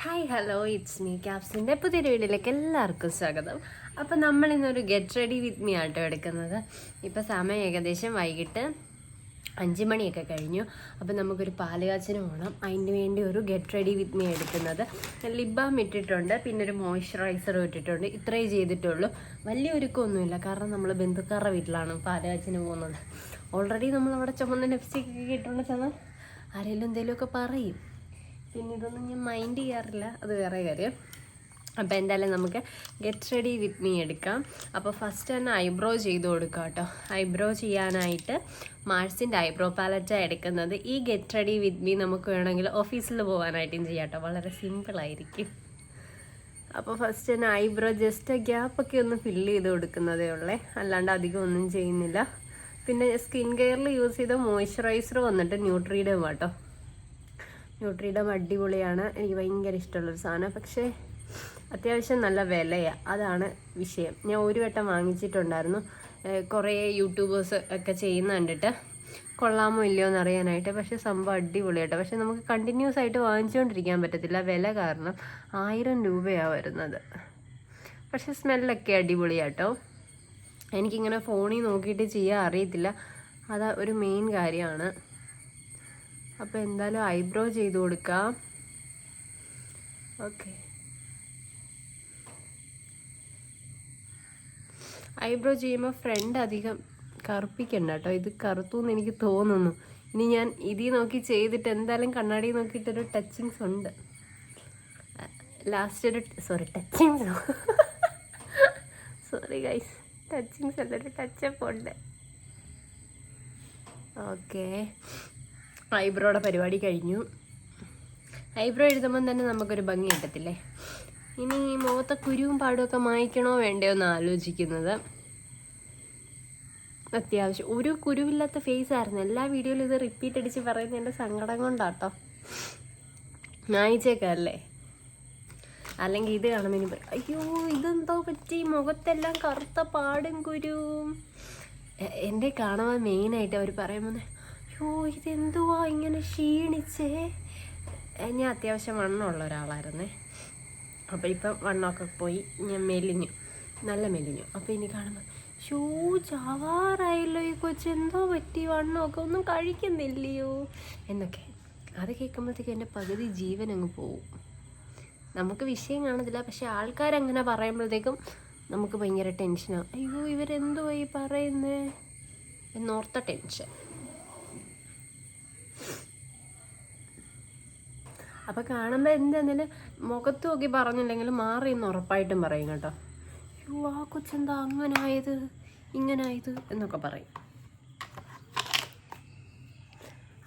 Hi hello it's me ക്യാപ്സിന്റെ പുതിയൊരു വീഡിയോയിലേക്ക് എല്ലാവർക്കും സ്വാഗതം. അപ്പോൾ നമ്മൾ ഇന്നൊരു ഗെറ്റ് റെഡി വിത്ത് മീ ആട്ടോ എടുക്കുന്നത്. ഇപ്പോൾ സമയം ഏകദേശം വൈകിട്ട് അഞ്ച് മണിയൊക്കെ കഴിഞ്ഞു. അപ്പോൾ നമുക്കൊരു പാലുകാച്ചിന് പോകണം അതിന് വേണ്ടി ഒരു ഗെറ്റ് റെഡി വിത്ത് മീ എടുക്കുന്നത്. ലിബാം ഇട്ടിട്ടുണ്ട് പിന്നെ ഒരു മോയ്സ്ചറൈസറും ഇട്ടിട്ടുണ്ട്. ഇത്രയേ ചെയ്തിട്ടുള്ളൂ. വലിയ ഒരുക്കമൊന്നുമില്ല. കാരണം നമ്മൾ ബന്ധുക്കാരുടെ വീട്ടിലാണ് പാലുകാച്ചിന് പോകുന്നത്. ഓൾറെഡി നമ്മൾ അവിടെ ചുമന്ന ലിപ്സ്റ്റിക്കൊക്കെ ഇട്ടുകൊണ്ട് ചെന്നാൽ ആരെങ്കിലും എന്തെങ്കിലുമൊക്കെ പറയും. പിന്നെ ഇതൊന്നും ഞാൻ മൈൻഡ് ചെയ്യാറില്ല. അത് വേറെ കാര്യം. അപ്പോൾ എന്തായാലും നമുക്ക് ഗെറ്റ് റെഡി വിത്ത് മീ എടുക്കാം. അപ്പോൾ ഫസ്റ്റ് തന്നെ ഐബ്രോ ചെയ്ത് കൊടുക്കാം കേട്ടോ. ഐബ്രോ ചെയ്യാനായിട്ട് മാർസിന്റെ ഐബ്രോ പാലറ്റാണ് എടുക്കുന്നത്. ഈ ഗെറ്റ് റെഡി വിത്ത് മീ നമുക്ക് വേണമെങ്കിൽ ഓഫീസിൽ പോകാനായിട്ടും ചെയ്യാം കേട്ടോ. വളരെ സിമ്പിളായിരിക്കും അപ്പോൾ ഫസ്റ്റ് തന്നെ ഐബ്രോ ജസ്റ്റ് ഗ്യാപ്പൊക്കെ ഒന്ന് ഫില്ല് ചെയ്ത് കൊടുക്കുന്നതേ ഉള്ളേ. അല്ലാണ്ട് അധികം ഒന്നും ചെയ്യുന്നില്ല. പിന്നെ സ്കിൻ കെയറിൽ യൂസ് ചെയ്ത മോയ്സ്ചറൈസർ വന്നിട്ട് ന്യൂട്രീഡും കേട്ടോ ന്യൂട്രീഡം അടിപൊളിയാണ്. എനിക്ക് ഭയങ്കര ഇഷ്ടമുള്ളൊരു സാധനം. പക്ഷേ അത്യാവശ്യം നല്ല വിലയാണ് അതാണ് വിഷയം. ഞാൻ ഒരു വട്ടം വാങ്ങിച്ചിട്ടുണ്ടായിരുന്നു. കുറേ യൂട്യൂബേഴ്സ് ഒക്കെ ചെയ്യുന്ന കണ്ടിട്ട്. കൊള്ളാമോ ഇല്ലയോ എന്ന് അറിയാനായിട്ട് പക്ഷേ സംഭവം അടിപൊളിയാട്ടോ പക്ഷേ നമുക്ക് കണ്ടിന്യൂസ് ആയിട്ട് വാങ്ങിച്ചുകൊണ്ടിരിക്കാൻ പറ്റത്തില്ല. വില കാരണം ആയിരം രൂപയാണ് വരുന്നത്. പക്ഷേ സ്മെല്ലൊക്കെ അടിപൊളിയാട്ടോ എനിക്കിങ്ങനെ ഫോണിൽ നോക്കിയിട്ട് ചെയ്യാൻ അറിയത്തില്ല. അത് ഒരു മെയിൻ കാര്യമാണ്. അപ്പോൾ എന്തായാലും ഐബ്രോ ചെയ്ത് കൊടുക്കാം. ഓക്കെ. ഐബ്രോ ചെയ്യുമ്പോൾ ഫ്രണ്ട് അധികം കറുപ്പിക്കണ്ട കേട്ടോ. ഇത് കറുത്തു എന്ന് എനിക്ക് തോന്നുന്നു. ഇനി ഞാൻ ഇതിൽ നോക്കി ചെയ്തിട്ട് എന്തായാലും കണ്ണാടി നോക്കിയിട്ടൊരു ടച്ചിങ്സ് ഉണ്ട്. ലാസ്റ്റ് ഒരു sorry touchings sorry guys touchings അല്ല ഒരു ടച്ചപ്പ് ഉണ്ട്. ഓക്കേ ഐബ്രോയുടെ പരിപാടി കഴിഞ്ഞു. ഐബ്രോ എഴുതുമ്പം തന്നെ നമുക്കൊരു ഭംഗി കിട്ടത്തില്ലേ? ഇനി മുഖത്തെ കുരുവും പാടുമൊക്കെ മായ്ക്കണോ വേണ്ടയോ എന്ന് ആലോചിക്കുന്നത്. അത്യാവശ്യം. ഒരു കുരുവില്ലാത്ത ഫേസ് ആയിരുന്നു. എല്ലാ വീഡിയോയിലും ഇത് റിപ്പീറ്റ് അടിച്ച് പറയുന്നത് എന്റെ സങ്കടം കൊണ്ടാട്ടോ. മായിച്ചേക്കല്ലേ? അല്ലെങ്കിൽ ഇത് കാണുമ്പോൾ അയ്യോ ഇതെന്തോ പറ്റി? മുഖത്തെല്ലാം കറുത്ത പാടും കുരുവും എന്റെ കാണുമ്പോൾ മെയിനായിട്ട് അവർ പറയുമ്പോൾ അയ്യോ ഇതെന്തുവാ ഇങ്ങനെ ക്ഷീണിച്ചേ? ഞാൻ അത്യാവശ്യം വണ്ണമുള്ള ഒരാളായിരുന്നേ. അപ്പോൾ ഇപ്പം വണ്ണമൊക്കെ പോയി ഞാൻ മെലിഞ്ഞു. നല്ല മെലിഞ്ഞു. അപ്പോൾ ഇനി കാണുമ്പോൾ ഷൂ ചാവാറായല്ലോ ഈ കൊച്ചെന്തോ പറ്റി? വണ്ണമൊക്കെ ഒന്നും കഴിക്കുന്നില്ലയോ? എന്നൊക്കെ. അത് കേൾക്കുമ്പോഴത്തേക്ക് എന്റെ പകുതി ജീവൻ അങ്ങ് പോവും. നമുക്ക് വിഷയം കാണത്തില്ല. പക്ഷെ ആൾക്കാരങ്ങനെ പറയുമ്പോഴത്തേക്കും നമുക്ക് ഭയങ്കര ടെൻഷനാണ് അയ്യോ ഇവരെന്തോ ഈ പറയുന്നേ? എന്നോർത്ത ടെൻഷൻ. അപ്പോൾ കാണുമ്പോൾ എന്താണെങ്കിലും മുഖത്ത് നോക്കി പറഞ്ഞില്ലെങ്കിൽ മാറി എന്ന് ഉറപ്പായിട്ടും പറയും കേട്ടോ. യുവാ കൊച്ചെന്താ അങ്ങനെ ആയത്? ഇങ്ങനെ ആയത് എന്നൊക്കെ പറയും.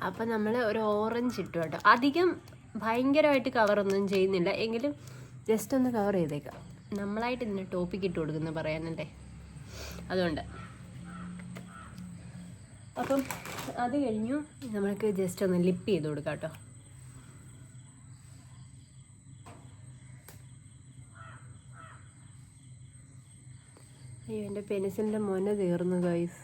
അപ്പം നമ്മൾ ഒരു ഓറഞ്ച് ഇട്ടു കേട്ടോ. അധികം ഭയങ്കരമായിട്ട് കവറൊന്നും ചെയ്യുന്നില്ല. എങ്കിലും ജസ്റ്റ് ഒന്ന് കവർ ചെയ്തേക്കാം. നമ്മളായിട്ട് ഇതിന് ടോപ്പിക്ക് ഇട്ട് കൊടുക്കുന്നു പറയാനല്ലേ? അതുകൊണ്ട്. അപ്പം അത് കഴിഞ്ഞു. നമ്മൾക്ക് ജസ്റ്റ് ഒന്ന് ലിപ്പ് ചെയ്ത് കൊടുക്കാം കേട്ടോ. അയ്യോ എന്റെ പെൻസിലിന്റെ മൊന തീർന്നു ഗൈസ്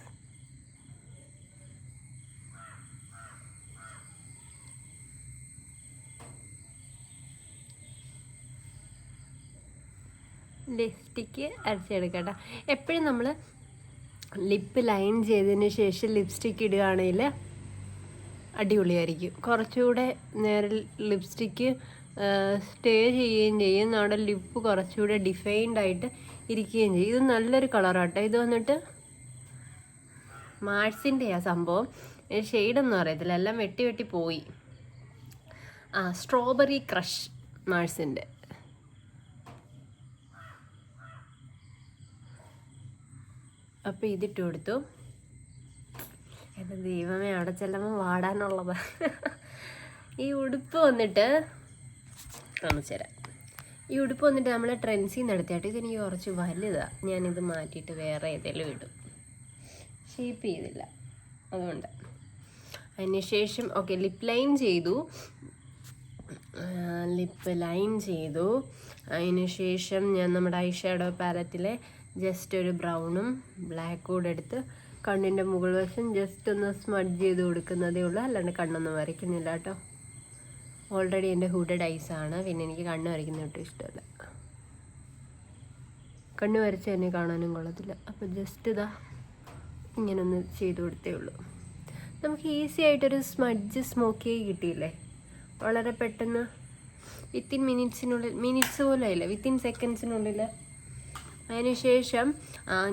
ലിപ്സ്റ്റിക്ക് അരച്ചെടുക്കട്ടെ എപ്പോഴും നമ്മൾ ലിപ്പ് ലൈൻ ചെയ്തതിന് ശേഷം ലിപ്സ്റ്റിക്ക് ഇടുകയാണെങ്കിൽ അടിപൊളിയായിരിക്കും. കുറച്ചുകൂടെ നേരെ ലിപ്സ്റ്റിക്ക് സ്റ്റേ ചെയ്യുകയും ചെയ്യും. നമ്മുടെ ലിപ്പ് കുറച്ചുകൂടെ ഡിഫൈൻഡ് ആയിട്ട് ഇരിക്കുകയും ചെയ്യും. ഇത് നല്ലൊരു കളറാട്ടോ. ഇത് വന്നിട്ട് മാർസിന്റെയാ സംഭവം. ഷെയ്ഡൊന്നും അറിയത്തില്ല. എല്ലാം വെട്ടി വെട്ടി പോയി. ആ സ്ട്രോബെറി ക്രഷ് മാർസിന്റെ അപ്പോൾ ഇതിട്ട് കൊടുത്തു. എന്റെ ദൈവമേ അവിടെ ചെല്ലുമ്പോൾ വാടാനുള്ളത്. ഈ ഉടുപ്പ് വന്നിട്ട് കാണിച്ചു തരാം ഈ ഉടുപ്പ് വന്നിട്ട് നമ്മൾ ട്രെൻസിൽ നിന്ന് എടുത്തിട്ട് ഇതെനിക്ക് കുറച്ച് വലുതാണ് ഞാനിത് മാറ്റിയിട്ട് വേറെ ഏതെങ്കിലും ഇടും. ഷേപ്പ് ചെയ്തില്ല. അതുകൊണ്ട്. അതിന് ശേഷം ഓക്കെ ലിപ്പ് ലൈൻ ചെയ്തു. ലിപ്പ് ലൈൻ ചെയ്തു. അതിന് ശേഷം ഞാൻ നമ്മുടെ ഐ ഷാഡോ പാലറ്റിലെ ജസ്റ്റ് ഒരു ബ്രൗണും ബ്ലാക്കും കൂടെ എടുത്ത് കണ്ണിന്റെ മുകൾ വശം ജസ്റ്റ് ഒന്ന് സ്മഡ്ജ് ചെയ്ത് കൊടുക്കുന്നതേ ഉള്ളൂ. അല്ലാണ്ട് കണ്ണൊന്നും വരയ്ക്കുന്നില്ല കേട്ടോ. ഓൾറെഡി എന്റെ ഹുഡഡ് ആണ്. പിന്നെ എനിക്ക് കണ്ണ് വരയ്ക്കുന്ന ഒട്ടും ഇഷ്ടമല്ല. കണ്ണ് വരച്ച് എന്നെ കാണാനും കൊള്ളത്തില്ല. അപ്പോൾ ജസ്റ്റ് ഇതാ ഇങ്ങനൊന്ന് ചെയ്തു കൊടുത്തേ ഉള്ളൂ. നമുക്ക് ഈസി ആയിട്ടൊരു സ്മഡ്ജ് സ്മോക്കി കിട്ടിയില്ലേ? വളരെ പെട്ടെന്ന് വിത്തിൻ മിനിറ്റ്സിനുള്ളിൽ മിനിറ്റ്സ് പോലും ഇല്ല വിത്തിൻ സെക്കൻഡ്സിനുള്ളിൽ അതിനുശേഷം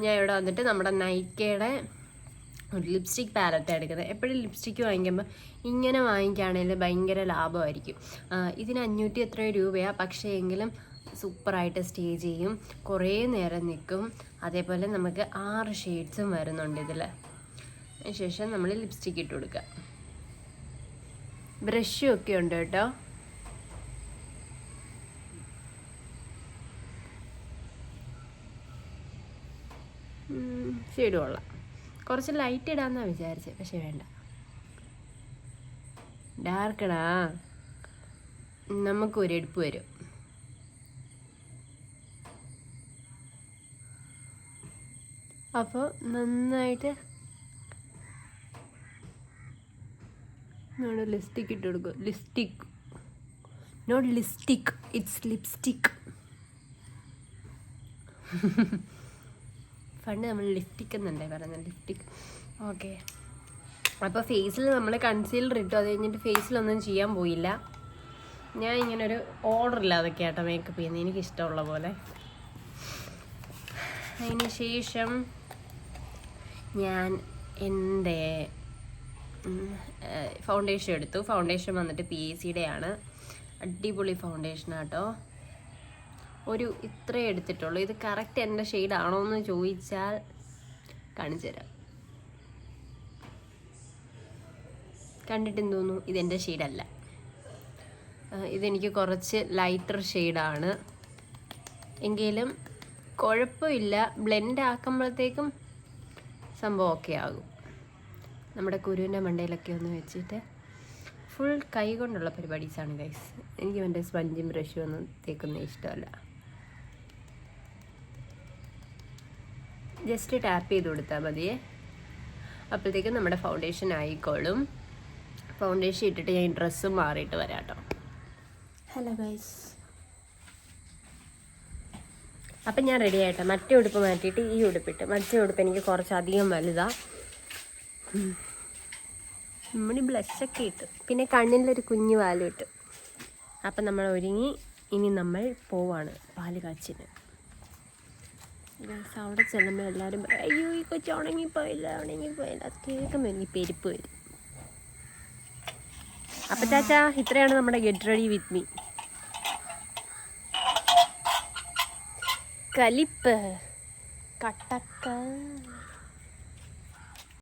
ഞാൻ ഇവിടെ വന്നിട്ട് നമ്മുടെ നൈക്കയുടെ ഒരു ലിപ്സ്റ്റിക് പാലറ്റാണ് എടുക്കുന്നത്. എപ്പോഴും ലിപ്സ്റ്റിക്ക് വാങ്ങിക്കുമ്പോൾ ഇങ്ങനെ വാങ്ങിക്കുകയാണെങ്കിൽ ഭയങ്കര ലാഭമായിരിക്കും. ഇതിന് അഞ്ഞൂറ്റി എത്ര രൂപയാണ് പക്ഷേ എങ്കിലും സൂപ്പറായിട്ട് സ്റ്റേ ചെയ്യും. കുറേ നേരം നിൽക്കും. അതേപോലെ നമുക്ക് ആറ് ഷെയ്ഡ്സും വരുന്നുണ്ട് ഇതിൽ അതിനുശേഷം നമ്മൾ ലിപ്സ്റ്റിക്ക് ഇട്ട് കൊടുക്കുക ബ്രഷും ഒക്കെ ഉണ്ട് കേട്ടോ. ഷെയ്ഡ് കൊള്ളാം. കുറച്ച് ലൈറ്റ് ഇടാന്നാ വിചാരിച്ചത് പക്ഷെ വേണ്ട. ഡാർക്കടാ നമുക്ക് ഒരു എടുപ്പ് വരും. അപ്പോൾ നന്നായിട്ട് നമ്മുടെ ലിസ്റ്റിക് ഇട്ട് കൊടുക്കും. ലിസ്റ്റിക് നോട്ട് ലിപ്സ്റ്റിക് ഇറ്റ്സ് ലിപ്സ്റ്റിക് പണ്ട് നമ്മൾ ലിപ്സ്റ്റിക് എന്നല്ലേ പറയുന്നത്? ലിപ്സ്റ്റിക് ഓക്കെ അപ്പോൾ ഫേസിൽ നമ്മൾ കൺസീലർ ഇട്ടു അത് കഴിഞ്ഞിട്ട് ഫേസിലൊന്നും ചെയ്യാൻ പോയില്ല. ഞാൻ ഇങ്ങനെ ഒരു ഓർഡർ ഇല്ലാതൊക്കെ ആട്ടോ മേക്കപ്പ് ചെയ്യുന്നത് എനിക്ക് ഇഷ്ടമുള്ള പോലെ. അതിന് ശേഷം ഞാൻ എന്റെ ഫൗണ്ടേഷൻ എടുത്തു. ഫൗണ്ടേഷൻ വന്നിട്ട് പി എ സിയുടെ ആണ്. അടിപൊളി ഫൗണ്ടേഷൻ ആട്ടോ. ഒരു ഇത്രേ എടുത്തിട്ടുള്ളൂ. ഇത് കറക്റ്റ് എന്റെ ഷെയ്ഡ് ആണോ എന്ന് ചോദിച്ചാൽ കാണിച്ചു തരാം. കണ്ടിട്ട് തോന്നുന്നു? ഇതെന്റെ ഷെയ്ഡല്ല ഇതെനിക്ക് കുറച്ച് ലൈറ്റർ ഷെയ്ഡാണ് എങ്കിലും കുഴപ്പമില്ല. ബ്ലെൻഡ് ആക്കുമ്പോഴത്തേക്കും സംഭവം ഓക്കെ ആകും. നമ്മുടെ കുരുവിന്റെ മണ്ടയിലൊക്കെ ഒന്ന് വെച്ചിട്ട് ഫുൾ കൈ കൊണ്ടുള്ള പരിപാടീസാണ് ഗൈസ് എനിക്ക് എന്റെ സ്പഞ്ചും ബ്രഷും ഒന്നും തേക്കുന്ന ഇഷ്ടമല്ല. ജസ്റ്റ് ടാപ്പ് ചെയ്ത് കൊടുത്താൽ മതിയേ. അപ്പോഴത്തേക്കും നമ്മുടെ ഫൗണ്ടേഷൻ ആയിക്കോളും. ഫൗണ്ടേഷൻ ഇട്ടിട്ട് ഞാൻ ഡ്രസ്സ് മാറിയിട്ട് വരാം കേട്ടോ ഹലോ ഗൈസ് അപ്പം ഞാൻ റെഡി ആയിട്ടെ? മറ്റേ ഉടുപ്പ് മാറ്റിയിട്ട് ഈ ഉടുപ്പിട്ട്. മറ്റേ ഉടുപ്പ് എനിക്ക് കുറച്ചധികം വലുതാ. നമ്മുടെ ബ്ലഷൊക്കെ ഇട്ട്. പിന്നെ കണ്ണിലൊരു കുഞ്ഞു പാലും ഇട്ട്. അപ്പം നമ്മൾ ഒരുങ്ങി ഇനി നമ്മൾ പോവാണ് പാൽ കാച്ചിന് ഗൈസ് അവിടെ ചെല്ലുമ്പോൾ എല്ലാവരും അയ്യോ ഈ കൊച്ചു ഉണങ്ങിപ്പോയില്ല ഉണങ്ങിപ്പോയില്ല. അത് കേൾക്കുമ്പോൾ എനിക്ക് പെരുപ്പ് വരും. അപ്പം ചാച്ചാ ഇത്രയാണ് നമ്മുടെ ഗെറ്റ് റെഡി വിത്ത് മീ കലിപ്പ് കട്ടക്ക.